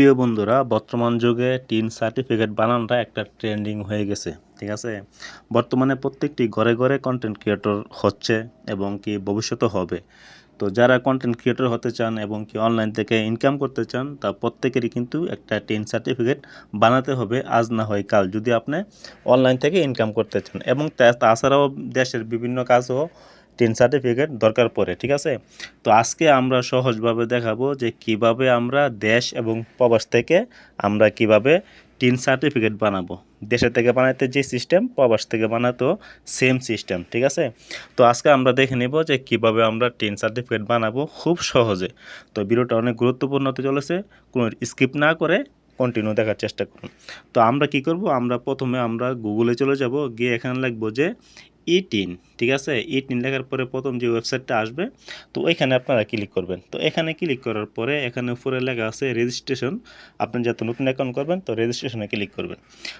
প্রিয় বন্ধুরা, বর্তমান যুগে টিন সার্টিফিকেট বানানোটা একটা ট্রেন্ডিং হয়ে গেছে, ঠিক আছে? বর্তমানে প্রত্যেকটি ঘরে ঘরে কন্টেন্ট ক্রিয়েটর হচ্ছে এবং কি ভবিষ্যতে হবে। তো যারা কন্টেন্ট ক্রিয়েটর হতে চান এবং কি অনলাইন থেকে ইনকাম করতে চান, তা প্রত্যেকেরই কিন্তু একটা টিন সার্টিফিকেট বানাতে হবে, আজ না হয় কাল, যদি আপনি অনলাইন থেকে ইনকাম করতে চান। এবং তাছাড়াও দেশের বিভিন্ন কাজও টিন সার্টিফিকেট দরকার পড়ে, ঠিক আছে? তো আজকে আমরা সহজভাবে দেখাবো যে কীভাবে আমরা দেশ এবং প্রবাস থেকে আমরা কীভাবে টিন সার্টিফিকেট বানাবো। দেশের থেকে বানাতে যে সিস্টেম প্রবাস থেকে বানাতো সেম সিস্টেম ঠিক আছে? তো আজকে আমরা দেখে নেব যে কীভাবে আমরা টিন সার্টিফিকেট বানাবো খুব সহজে। তো ভিডিওটা অনেক গুরুত্বপূর্ণ হতে চলেছে, কোনো স্কিপ না করে কন্টিনিউ দেখার চেষ্টা করুন। তো আমরা কি করব, আমরা প্রথমে আমরা গুগলে চলে যাব, গিয়ে এখানে লিখব যে ই টিন ঠিক আছে? ইটিন টিন লেখার পরে প্রথম যে ওয়েবসাইটটা আসবে, তো ওইখানে আপনারা ক্লিক করবেন। তো এখানে ক্লিক করার পরে এখানে উপরে লেখা আছে রেজিস্ট্রেশন আপনি যাতে নতুন অ্যাকাউন্ট করবেন, তো রেজিস্ট্রেশনে ক্লিক করবেন।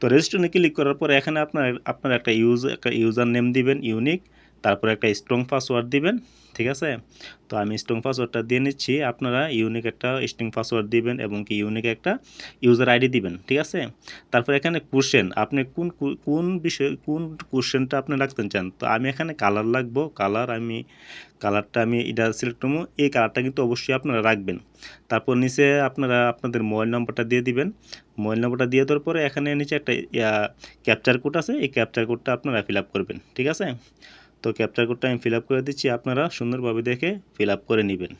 তো রেজিস্ট্রেশনে ক্লিক করার পরে এখানে আপনার আপনার একটা ইউজ একটা ইউজার নেম দিবেন ইউনিক তারপরে একটা স্ট্রং পাসওয়ার্ড দিবেন, ঠিক আছে? তো আমি স্ট্রং পাসওয়ার্ডটা দিয়ে নিচ্ছি, আপনারা ইউনিক একটা স্ট্রং পাসওয়ার্ড দিবেন এবং কি ইউনিক একটা ইউজার আইডি দিবেন, ঠিক আছে? তারপর এখানে কোশ্চেন আপনি কোন কোন বিষয়, কোন কোশ্চেনটা আপনি রাখতে চান? তো আমি এখানে কালার লাগবো কালার আমি কালারটা আমি এটা সিলেক্ট করব, এই কালারটা কিন্তু অবশ্যই আপনারা রাখবেন। তারপর নিচে আপনারা আপনাদের মোবাইল নম্বরটা দিয়ে দিবেন। মোবাইল নম্বরটা দিয়ে দেওয়ার পরে এখানে নিচে একটা ক্যাপচার কোড আছে, এই ক্যাপচার কোডটা আপনারা ফিল আপ করবেন, ঠিক আছে? তো ক্যাপচার কোডটা আমি ফিল আপ করে দিচ্ছি। আপনারা সুন্দরভাবে দেখে ফিল আপ করে নেবেন।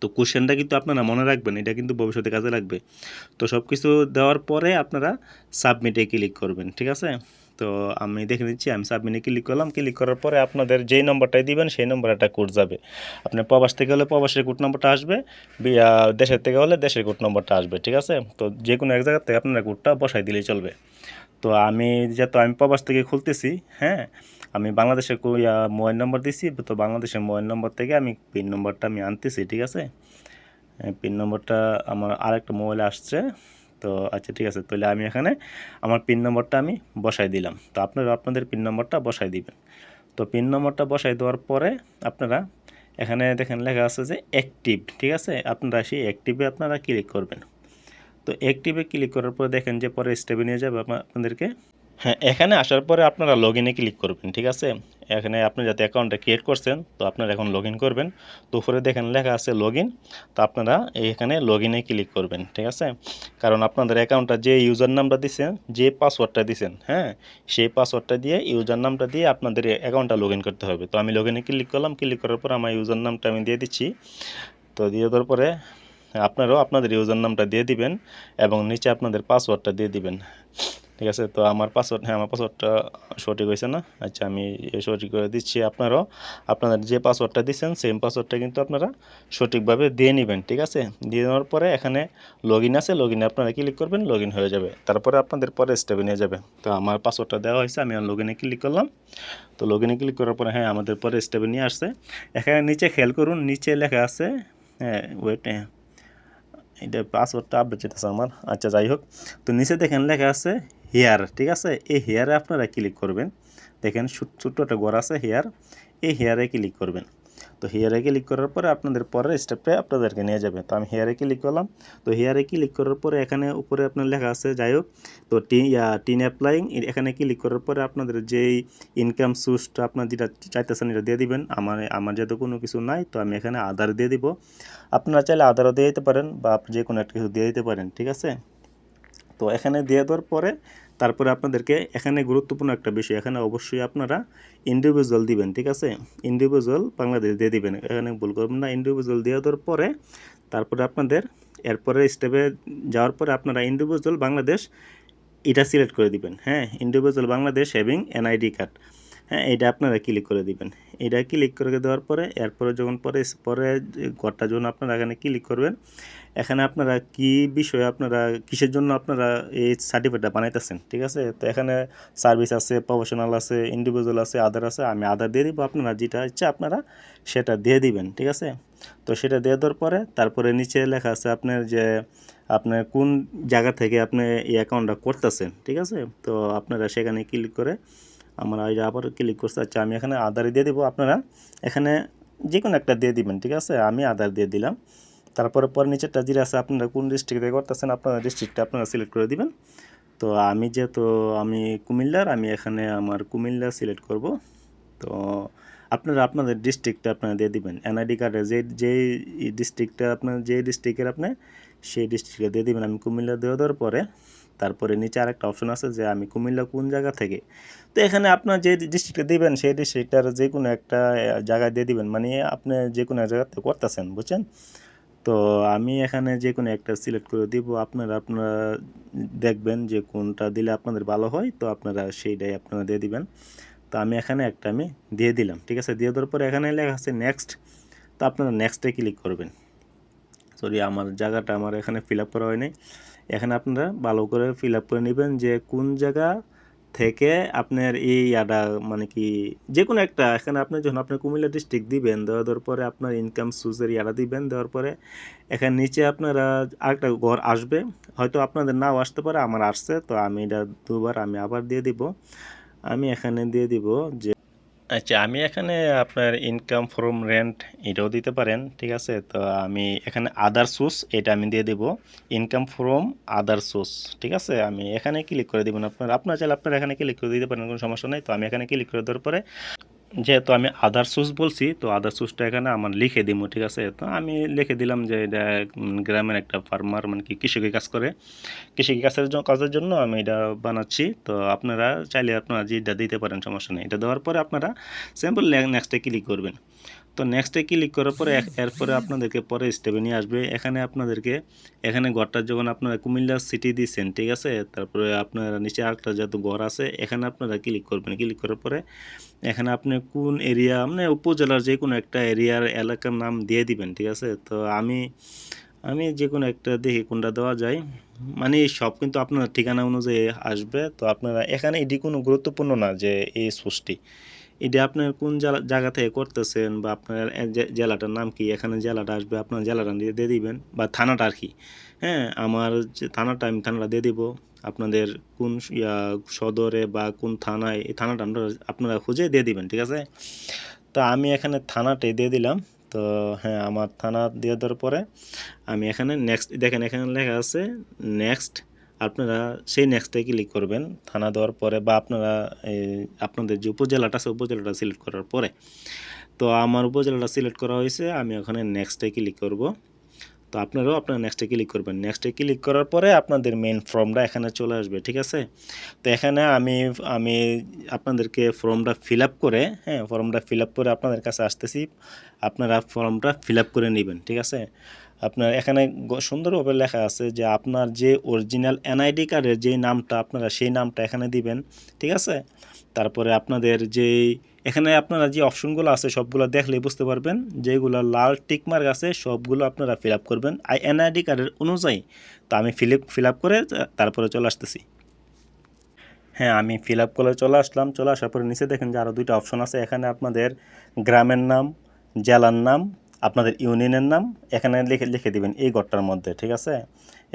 তো কোশ্চেনটা কিন্তু আপনারা মনে রাখবেন, এটা কিন্তু ভবিষ্যতে কাজে লাগবে। তো সব কিছু দেওয়ার পরে আপনারা সাবমিটে ক্লিক করবেন, ঠিক আছে? তো আমি দেখে নিচ্ছি, আমি সাবমিটে ক্লিক করলাম। ক্লিক করার পরে আপনাদের যেই নম্বরটাই দিবেন, সেই নম্বরে একটা কোড যাবে। আপনার প্রবাস থেকে হলে প্রবাসের কোড নম্বরটা আসবে দেশের থেকে হলে দেশের কোড নম্বরটা আসবে, ঠিক আছে? তো যে কোনো এক জায়গার থেকে আপনারা কোডটা বসাই দিলেই চলবে। তো আমি যেহেতু আমি প্রবাস থেকে খুলতেছি হ্যাঁ? আমি বাংলাদেশের মোবাইল নম্বর দিছি, তো বাংলাদেশের মোবাইল নম্বর থেকে আমি পিন নম্বরটা আমি আনতেছি, ঠিক আছে? পিন নম্বরটা আমার আরেকটা মোবাইলে আসছে, তো আচ্ছা ঠিক আছে, তাহলে আমি এখানে আমার পিন নম্বরটা আমি বসাই দিলাম। তো আপনারা আপনাদের পিন নম্বরটা বসাই দিবেন। তো পিন নম্বরটা বসাই দেওয়ার পরে আপনারা এখানে দেখেন লেখা আছে যে অ্যাক্টিভ, ঠিক আছে? আপনারা সেই অ্যাক্টিভে আপনারা ক্লিক করবেন। তো অ্যাক্টিভে ক্লিক করার পরে দেখেন যে পরে স্টেপে নিয়ে যাবে আপনাদেরকে। হ্যাঁ এখানে আসার পরে আপনারা লগ ইনে ক্লিক করবেন, ঠিক আছে? এখানে আপনি যাতে অ্যাকাউন্টটা ক্রিয়েট করছেন, তো আপনারা এখন লগ করবেন। তো উপরে দেখেন লেখা আছে লগ তো আপনারা এখানে লগ ইনে ক্লিক করবেন, ঠিক আছে? কারণ আপনাদের অ্যাকাউন্টটা যে ইউজার নামটা দিচ্ছেন যে পাসওয়ার্ডটা দিচ্ছেন হ্যাঁ? সেই পাসওয়ার্ডটা দিয়ে ইউজার নামটা দিয়ে আপনাদের অ্যাকাউন্টটা লগ করতে হবে। তো আমি লগ ইনে ক্লিক করলাম ক্লিক করার পর আমার ইউজার নামটা আমি দিয়ে দিচ্ছি। তো দিয়ে দেওয়ার পরে আপনারাও আপনাদের ইউজার নামটা দিয়ে দিবেন এবং নিচে আপনাদের পাসওয়ার্ডটা দিয়ে দিবেন। ঠিক আছে, তো আমার পাসওয়ার্ড হ্যাঁ আমার পাসওয়ার্ডটা সঠিক হয়েছে না। আচ্ছা আমি সঠিক করে দিচ্ছি আপনারাও। আপনাদের যে পাসওয়ার্ডটা দিচ্ছেন, সেম পাসওয়ার্ডটা কিন্তু আপনারা সঠিকভাবে দিয়ে নেবেন, ঠিক আছে? দিয়ে নেওয়ার পরে এখানে লগ আছে লগ আপনারা ক্লিক করবেন লগ হয়ে যাবে। তারপরে আপনাদের পরে স্টেপে নিয়ে যাবে। তো আমার পাসওয়ার্ডটা দেওয়া হয়েছে, আমি লগ ক্লিক করলাম। তো লগ ক্লিক করার পরে হ্যাঁ আমাদের পরে স্টেপে নিয়ে আসছে। এখানে নিচে খেয়াল করুন, নিচে লেখা আছে হ্যাঁ ওয়েট হ্যাঁ। এটা পাসওয়ার্ডটা আপডেট যেতেছে আমার। আচ্ছা যাই হোক তো নিচে দেখেন লেখা আছে হেয়ার ঠিক আছে? এই হেয়ারে আপনারা ক্লিক করবেন। দেখেন ছোট ছোট্ট একটা ঘর আছে হেয়ার এই হেয়ারে ক্লিক করবেন। তো হেয়ারে ক্লিক করার পরে আপনাদের পরের স্টেপটা আপনাদেরকে নিয়ে যাবে। তো আমি হেয়ারে ক্লিক করলাম। তো হেয়ারে ক্লিক করার পরে এখানে উপরে আপনার লেখা আছে, যাই হোক, তো টি টিন অ্যাপ্লাইং এখানে ক্লিক করার পরে আপনাদের যেই ইনকাম সোর্সটা আপনার যেটা চাইতেছেন এটা দিয়ে দিবেন। আমার আমার যেহেতু কোনো কিছু নাই, তো আমি এখানে আধার দিয়ে দিব। আপনারা চাইলে আধারও দিয়ে দিতে পারেন বা আপনি যে কোনো একটা কিছু দিয়ে দিতে পারেন, ঠিক আছে? তো এখানে দিয়ে দেওয়ার পরে তারপরে আপনাদেরকে এখানে গুরুত্বপূর্ণ একটা বিষয়, এখানে অবশ্যই আপনারা ইন্ডিভিজুয়াল দিবেন, ঠিক আছে? ইন্ডিভিজুয়াল বাংলাদেশ দিয়ে দিবেন, এখানে ভুল করবেন না। ইন্ডিভিজুয়াল দিয়ে দেওয়ার পরে তারপরে আপনাদের এরপরে স্টেপে যাওয়ার পরে আপনারা ইন্ডিভিজুয়াল বাংলাদেশ এটা সিলেক্ট করে দিবেন হ্যাঁ? Individual Bangladesh having NID card হ্যাঁ? এটা আপনারা ক্লিক করে দিবেন। এটা ক্লিক করে দেওয়ার পরে, এরপরে যখন পরে পরে ঘরটা যখন আপনারা এখানে ক্লিক করবেন এখানে আপনারা কি বিষয়ে আপনারা, কিসের জন্য আপনারা এই সার্টিফিকেটটা বানাইতেছেন? ঠিক আছে? তো এখানে সার্ভিস আছে প্রফেশনাল আছে ইন্ডিভিজুয়াল আছে আদার আছে, আমি আদার দিয়ে দিব, আপনারা যেটা ইচ্ছা আপনারা সেটা দিয়ে দিবেন, ঠিক আছে? তো সেটা দিয়ে দেওয়ার পরে তারপরে নিচে লেখা আছে আপনার যে আপনার কোন জায়গা থেকে আপনি এই অ্যাকাউন্টটা করতেছেন, ঠিক আছে? তো আপনারা সেখানে ক্লিক করে আমার আইডি আবার ক্লিক করতে আচ্ছা আমি এখানে আধারে দিয়ে দিব, আপনারা এখানে যে কোনো একটা দিয়ে দিবেন, ঠিক আছে? আমি আধার দিয়ে দিলাম। তারপরে পরে নিচেরটা যেটা আছে, আপনারা কোন ডিস্ট্রিক্ট থেকে করতেছেন, আপনারা ডিস্ট্রিক্টটা আপনারা সিলেক্ট করে দিবেন। তো আমি যেহেতু, আমি কুমিল্লার, আমি এখানে আমার কুমিল্লা সিলেক্ট করব। তো আপনারা আপনাদের ডিস্ট্রিক্টটা আপনারা দিয়ে দিবেন। এনআইডি কার্ডে যে যেই ডিস্ট্রিক্টটা আপনার যে ডিস্ট্রিক্টের আপনি, সেই ডিস্ট্রিক্টে দিয়ে দিবেন। আমি কুমিল্লা দেওয়া দেওয়ার পরে তারপরে নিচে আরেকটা অপশন আছে যে আমি কুমিল্লা কোন জায়গা থেকে। তো এখানে আপনার যে ডিস্ট্রিক্টে দিবেন, সেই ডিস্ট্রিক্টটার যে কোনো একটা জায়গায় দিয়ে দিবেন। মানে আপনি যে কোনো জায়গাতে করতেছেন, বুঝছেন? তো আমি এখানে যে কোনো একটা সিলেক্ট করে দিব। আপনারা আপনারা দেখবেন যে কোনটা দিলে আপনাদের ভালো হয়, তো আপনারা সেইটাই আপনারা দিয়ে দিবেন। তো আমি এখানে একটা আমি দিয়ে দিলাম, ঠিক আছে? দিয়ে দেওয়ার পর এখানে লেখা আছে নেক্সট তো আপনারা নেক্সটে ক্লিক করবেন। সরি আমার জায়গাটা আমার এখানে ফিল আপ করা হয়নি। এখানে আপনারা ভালো করে ফিল আপ করে নেবেন যে কোন জায়গা থেকে আপনার এই আডা মানে কি যে কোনো একটা, এখানে আপনি যখন আপনি কুমিল্লা ডিস্ট্রিক্ট দিবেন দেওয়া দেওয়ার পরে আপনার ইনকাম সুজের ইয়াডা দিবেন, দেওয়ার পরে এখানে নিচে আপনারা আরেকটা ঘর আসবে। হয়তো আপনাদের নাও আসতে পারে, আমার আসছে, তো আমি এটা দুবার আমি আবার দিয়ে দিব। আমি এখানে দিয়ে দিব যে আচ্ছা আমি এখানে আপনার ইনকাম ফ্রম রেন্ট এটাও দিতে পারেন, ঠিক আছে? তো আমি এখানে আদার সোর্স এটা আমি দিয়ে দেব ইনকাম ফ্রম আদার সোর্স ঠিক আছে? আমি এখানে ক্লিক করে দেবেন আপনার আপনার চাইলে আপনার এখানে ক্লিক করে দিতে পারেন, কোনো সমস্যা নেই। তো আমি এখানে ক্লিক করে দেওয়ার পরে যেহেতু আমি আদার সুস বলছি, তো আদার সুসটা এখানে আমার লিখে দিব ঠিক আছে? তো আমি লিখে দিলাম যে এটা গ্রামের একটা ফার্মার মানে কি কৃষকের কাজ করে। কৃষি কাজের কাজের জন্য আমি এটা বানাচ্ছি। তো আপনারা চাইলে আপনারা যেটা দিতে পারেন, সমস্যা নেই। এটা দেওয়ার পরে আপনারা সিম্পল নেক্সটে ক্লিক করবেন। তো নেক্সটে ক্লিক করার পরে এরপরে আপনাদেরকে পরে স্টেপে নিয়ে আসবে। এখানে আপনাদেরকে, এখানে ঘরটা যখন আপনারা কুমিল্লা সিটি দিচ্ছেন ঠিক আছে? তারপরে আপনারা নিচে আরেকটা যেহেতু ঘর আছে, এখানে আপনারা ক্লিক করবেন। ক্লিক করার পরে এখানে আপনি কোন এরিয়া মানে উপজেলার যে কোনো একটা এরিয়ার এলাকার নাম দিয়ে দিবেন, ঠিক আছে? তো আমি আমি যে কোনো একটা দেখি কোনটা দেওয়া যায়। মানে সব কিন্তু আপনার ঠিকানা অনুযায়ী আসবে। তো আপনারা এখানে এটি কোনো গুরুত্বপূর্ণ না যে এই সোর্সটি এটা আপনার কোন জায়গা থেকে করতেছেন বা আপনার জেলাটার নাম কি? এখানে জেলাটা আসবে, আপনার জেলাটা দিয়ে দিয়ে দিবেন বা থানাটা আর কি। হ্যাঁ আমার যে থানাটা আমি থানাটা দিয়ে দিব। আপনাদের কোন সদরে বা কোন থানায়, এই থানাটা আপনারা আপনারা খুঁজে দিয়ে দিবেন, ঠিক আছে? তো আমি এখানে থানাটাই দিয়ে দিলাম। তো হ্যাঁ আমার থানা দিয়ে দেওয়ার পরে আমি এখানে নেক্সট দেখেন এখানে লেখা আছে নেক্সট আপনারা সেই নেক্সটে ক্লিক করবেন, থানা দেওয়ার পরে বা আপনারা আপনাদের যে উপজেলাটা আছে, উপজেলাটা সিলেক্ট করার পরে। তো আমার উপজেলাটা সিলেক্ট করা হয়েছে, আমি ওখানে নেক্সটে ক্লিক করব। তো আপনারাও আপনারা নেক্সটে ক্লিক করবেন। নেক্সটে ক্লিক করার পরে আপনাদের মেন ফর্মটা এখানে চলে আসবে, ঠিক আছে? তো এখানে আমি আমি আপনাদেরকে ফর্মটা ফিল করে হ্যাঁ ফর্মটা ফিল করে আপনাদের কাছে আসতেছি। আপনারা ফর্মটা ফিল করে নেবেন, ঠিক আছে? আপনার এখানে সুন্দরভাবে লেখা আছে যে আপনার যে অরিজিনাল এনআইডি কার্ডের যেই নামটা আপনারা সেই নামটা এখানে দিবেন, ঠিক আছে? তারপরে আপনাদের যেই, এখানে আপনারা যে অপশনগুলো আছে সবগুলো দেখলেই বুঝতে পারবেন যেগুলো লাল টিকমার্ক আছে, সবগুলো আপনারা ফিল আপ করবেন আই এনআইডি কার্ডের অনুযায়ী। তো আমি ফিল ফিল আপ করে তারপরে চলে আসতেছি। হ্যাঁ আমি ফিল আপ করে চলে আসলাম, চলে আসার পরে নিচে দেখেন যে আরও দুইটা অপশন আছে। এখানে আপনাদের গ্রামের নাম, জেলার নাম আপনাদের ইউনিয়নের নাম, এখানে লিখে লিখে দিবেন এই ঘরটার মধ্যে, ঠিক আছে?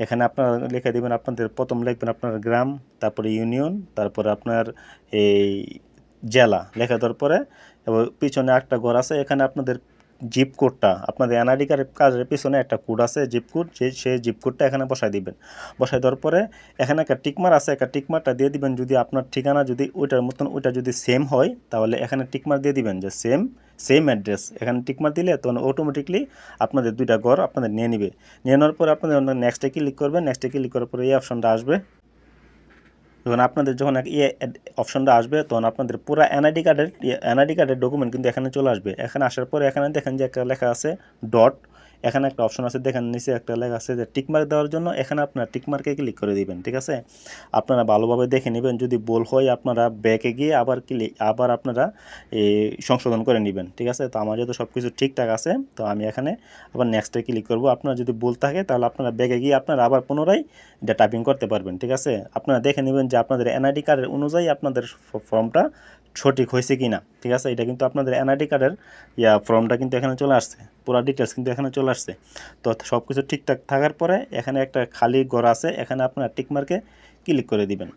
এখানে আপনারা লিখে দিবেন আপনাদের, প্রথম লিখবেন আপনার গ্রাম, তারপরে ইউনিয়ন, তারপরে আপনার এই জেলা লেখা দেওয়ার পরে, এবং পিছনে একটা ঘর আছে, এখানে আপনাদের জিপ কোডটা আপনাদের এনআইডি কার্ডের কাজের পিছনে একটা কোড আছে জিপ কোড সেই সেই জিপ কোডটা এখানে বসাই দিবেন। বসাই দেওয়ার পরে এখানে একটা টিকমার আছে, একটা টিকমারটা দিয়ে দিবেন যদি আপনার ঠিকানা যদি ওইটার মতন ওইটা যদি সেম হয়, তাহলে এখানে টিকমার দিয়ে দিবেন যে সেম সেম অ্যাড্রেস এখানে টিকমার দিলে তখন অটোমেটিকলি আপনাদের দুইটা ঘর আপনাদের নিয়ে নিবে। নিয়ে নেওয়ার পরে আপনাদের নেক্সটে ক্লিক করবেন নেক্সটে ক্লিক করার পরে এই অপশনটা আসবে। যখন আপনাদের যখন ইয়ে অপশনটা আসবে, তখন আপনাদের পুরো এনআইডি কার্ডের এনআইডি কার্ডের ডকুমেন্ট কিন্তু এখানে চলে আসবে। এখানে আসার পরে এখানে দেখেন যে একটা লেখা আছে ডট এখানে একটা অপশন আছে, দেখেন নিচে একটা লেখা আছে যে টিকমার্ক দেওয়ার জন্য এখানে আপনার টিকমার্কে ক্লিক করে দিবেন, ঠিক আছে? আপনারা ভালোভাবে দেখে নেবেন, যদি ভুল হয় আপনারা ব্যাকে গিয়ে আবার ক্লিক আবার আপনারা সংশোধন করে নেবেন, ঠিক আছে? তো আমার যেহেতু সব কিছু ঠিকঠাক আছে, তো আমি এখানে আবার নেক্সটে ক্লিক করব। আপনার যদি ভুল থাকে তাহলে আপনারা ব্যাগে গিয়ে আপনারা আবার পুনরায় টাইপিং করতে পারবেন, ঠিক আছে? আপনারা দেখে নেবেন যে আপনাদের এনআইডি কার্ডের অনুযায়ী আপনাদের ফর্মটা সঠিক হয়েছে কি না ঠিক আছে? এটা কিন্তু আপনাদের এনআইডি কার্ডের ইয়া ফর্মটা কিন্তু এখানে চলে আসছে। পুরো ডিটেলস কিন্তু এখানে চলে আসছে। তো সব কিছু ঠিকঠাক থাকার পরে এখানে একটা খালি ঘর আছে, এখানে আপনারা টিকমার্কে ক্লিক করে দিবেন।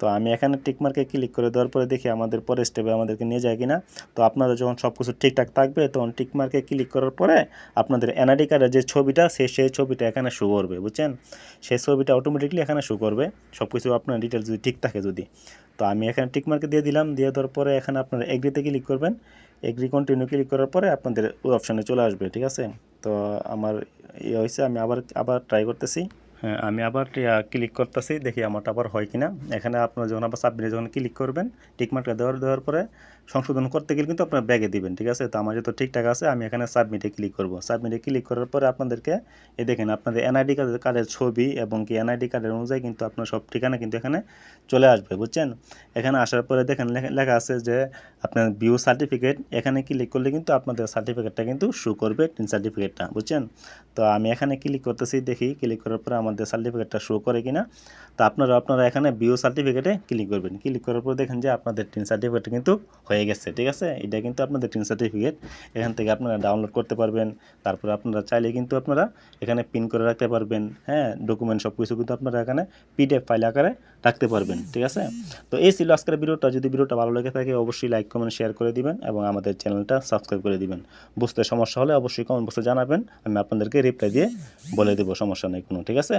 তো আমি এখানে টিকমার্কে ক্লিক করে দেওয়ার পরে দেখি আমাদের পরের স্টেপে আমাদেরকে নিয়ে যায় কিনা। তো আপনারা যখন সব কিছু ঠিকঠাক থাকবে, তখন টিকমার্কে ক্লিক করার পরে আপনাদের এনআইডি কার্ডের যে ছবিটা, সে সেই ছবিটা এখানে শো করবে, বুঝছেন? সেই ছবিটা অটোমেটিকলি এখানে শো করবে। সব কিছু আপনার ডিটেলস যদি ঠিক থাকে যদি। তো আমি এখানে টিকমার্কে দিয়ে দিলাম, দিয়ে দেওয়ার পরে এখানে আপনারা এগ্রিতে ক্লিক করবেন। এগ্রি কন্টিনিউ ক্লিক করার পরে আপনাদের ওই অপশানে চলে আসবে, ঠিক আছে? তো আমার ইয়ে হয়েছে, আমি আবার আবার ট্রাই করতেছি। হ্যাঁ আমি আবার ক্লিক করতেছি, দেখি আমারটা আবার হয় কিনা। এখানে আপনারা যখন আবার সাবমিটে যখন ক্লিক করবেন টিকমার্কটা দেওয়ার দেওয়ার পরে সংশোধন করতে গেলে কিন্তু আপনার ব্যাগে দিবেন, ঠিক আছে? তো আমার যেহেতু ঠিকঠাক আছে, আমি এখানে সাবমিটে ক্লিক করব। সাবমিটে ক্লিক করার পরে আপনাদেরকে, এই দেখেন আপনাদের এনআইডি কার্ডের কার্ডের ছবি এবং কি এনআইডি কার্ডের অনুযায়ী কিন্তু আপনার সব ঠিকানা কিন্তু এখানে চলে আসবে, বুঝছেন? এখানে আসার পরে দেখেন লেখা- আছে যে আপনার বিউ সার্টিফিকেট এখানে ক্লিক করলে কিন্তু আপনাদের সার্টিফিকেটটা কিন্তু শো করবে টিন সার্টিফিকেটটা বুঝছেন? তো আমি এখানে ক্লিক করতেছি, দেখি ক্লিক করার পরে আমাদের সার্টিফিকেটটা শো করে কিনা, তো আপনারা আপনারা এখানে বিও সার্টিফিকেটে ক্লিক করবেন। ক্লিক করার পর দেখেন যে আপনাদের টিন সার্টিফিকেট কিন্তু হয়ে গেছে, ঠিক আছে? এটা কিন্তু আপনাদের টিন সার্টিফিকেট এখান থেকে আপনারা ডাউনলোড করতে পারবেন। তারপরে আপনারা চাইলে কিন্তু আপনারা এখানে পিন করে রাখতে পারবেন। হ্যাঁ ডকুমেন্ট সব কিছু কিন্তু আপনারা এখানে পিডিএফ ফাইল আকারে রাখতে পারবেন, ঠিক আছে? তো এই ছিল আজকের ভিডিওটা। যদি ভিডিওটা ভালো লেগে থাকে, অবশ্যই লাইক কমেন্ট শেয়ার করে দিবেন এবং আমাদের চ্যানেলটা সাবস্ক্রাইব করে দিবেন। বুঝতে সমস্যা হলে অবশ্যই কমেন্ট বক্সে জানাবেন। আমি আপনাদেরকে রিপ্লাই দিয়ে বলে দেবো, সমস্যা নেই কোনো, ঠিক আছে?